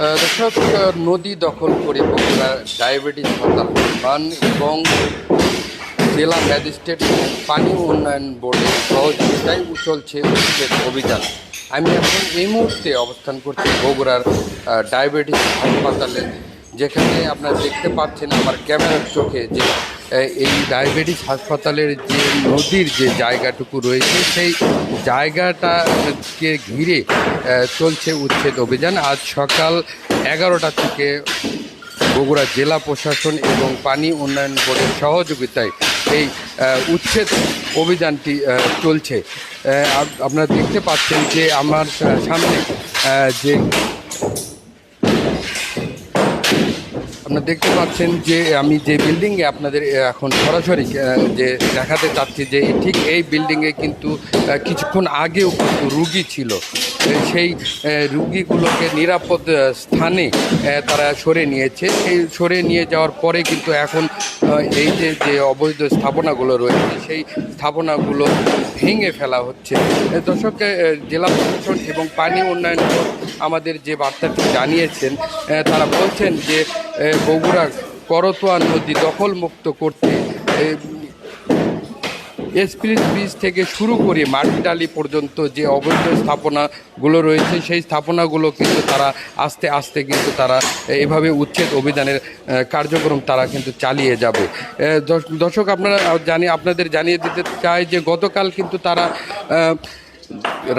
দর্শক নদী দখল করে বগুড়া ডায়াবেটিস হাসপাতাল এবং জেলা ম্যাজিস্ট্রেট পানি উন্নয়ন বোর্ডের সহযোগিতায় চলছে উচ্ছেদ অভিযান। আমি এখন এই মুহূর্তে অবস্থান করছি বগুড়ার ডায়াবেটিস হাসপাতালে। যেখানে আপনারা দেখতে পাচ্ছেন আমার ক্যামেরার চোখে যে এই ডায়াবেটিস হাসপাতালের যে নদীর যে জায়গাটুকু রয়েছে, সেই জায়গাটাকে ঘিরে চলছে উচ্ছেদ অভিযান। আজ সকাল এগারোটা থেকে বগুড়া জেলা প্রশাসন এবং পানি উন্নয়ন বোর্ডের সহযোগিতায় এই উচ্ছেদ অভিযানটি চলছে। আপনারা দেখতে পাচ্ছেন যে আমার সামনে যে আপনারা দেখতে পাচ্ছেন যে আমি যে বিল্ডিংয়ে আপনাদের এখন সরাসরি যে দেখাতে চাচ্ছি যে ঠিক এই বিল্ডিংয়ে কিন্তু কিছুক্ষণ আগেও কিন্তু রুগী ছিল। সেই রুগীগুলোকে নিরাপদ স্থানে তারা সরে নিয়েছে। সেই সরে নিয়ে যাওয়ার পরে কিন্তু এখন এই যে যে অবৈধ স্থাপনাগুলো রয়েছে সেই স্থাপনাগুলো ভেঙে ফেলা হচ্ছে। এ, দর্শক জেলা প্রশাসন এবং পানি উন্নয়ন আমাদের যে বার্তাটি জানিয়েছেন তারা বলছেন যে বগুড়া করতোয়া নদী দখলমুক্ত করতে এসপ্রিস ব্রিজ থেকে শুরু করে মাটিডালি পর্যন্ত যে অবৈধ স্থাপনাগুলো রয়েছে, সেই স্থাপনাগুলো কিন্তু তারা আস্তে আস্তে কিন্তু তারা এভাবে উচ্ছেদ অভিযানের কার্যক্রম তারা কিন্তু চালিয়ে যাবে। দর্শক আপনারা জানি, আপনাদের জানিয়ে দিতে চাই যে গতকাল কিন্তু তারা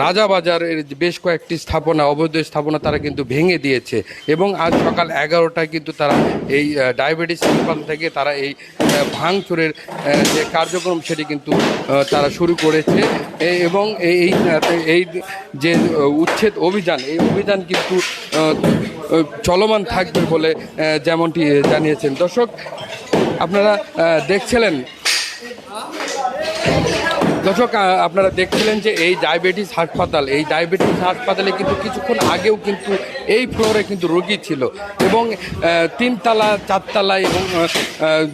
রাজাবাজারের বেশ কয়েকটি স্থাপনা অবৈধ স্থাপনা তারা কিন্তু ভেঙে দিয়েছে এবং আজ সকাল এগারোটায় কিন্তু তারা এই ডায়াবেটিস হাসপাতাল থেকে তারা এই ভাঙচুরের যে কার্যক্রম সেটি কিন্তু তারা শুরু করেছে। এবং এই এই, যে উচ্ছেদ অভিযান এই অভিযান কিন্তু চলমান থাকবে বলে যেমনটি জানিয়েছেন। দর্শক আপনারা দেখছিলেন? দর্শক আপনারা দেখছিলেন যে এই ডায়াবেটিস হাসপাতাল, এই ডায়াবেটিস হাসপাতালে কিন্তু কিছুক্ষণ আগেও কিন্তু এই ফ্লোরে কিন্তু রোগী ছিল এবং তিনতলা, চারতলা এবং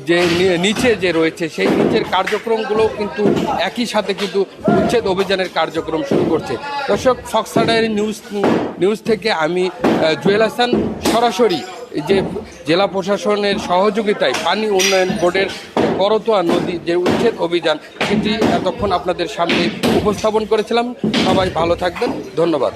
যে নিচে যে রয়েছে সেই নিচের কার্যক্রমগুলো কিন্তু একই সাথে কিন্তু উচ্ছেদ অভিযানের কার্যক্রম শুরু করছে। দর্শক ফক্সাডায়ের নিউজ নিউজ থেকে আমি জুয়েল হাসান, সরাসরি যে জেলা প্রশাসনের সহযোগিতায় পানি উন্নয়ন বোর্ডের করতোয়া নদী যে উচ্ছেদ অভিযান, সেটি এতক্ষণ আপনাদের সামনে উপস্থাপন করেছিলাম। সবাই ভালো থাকবেন। ধন্যবাদ।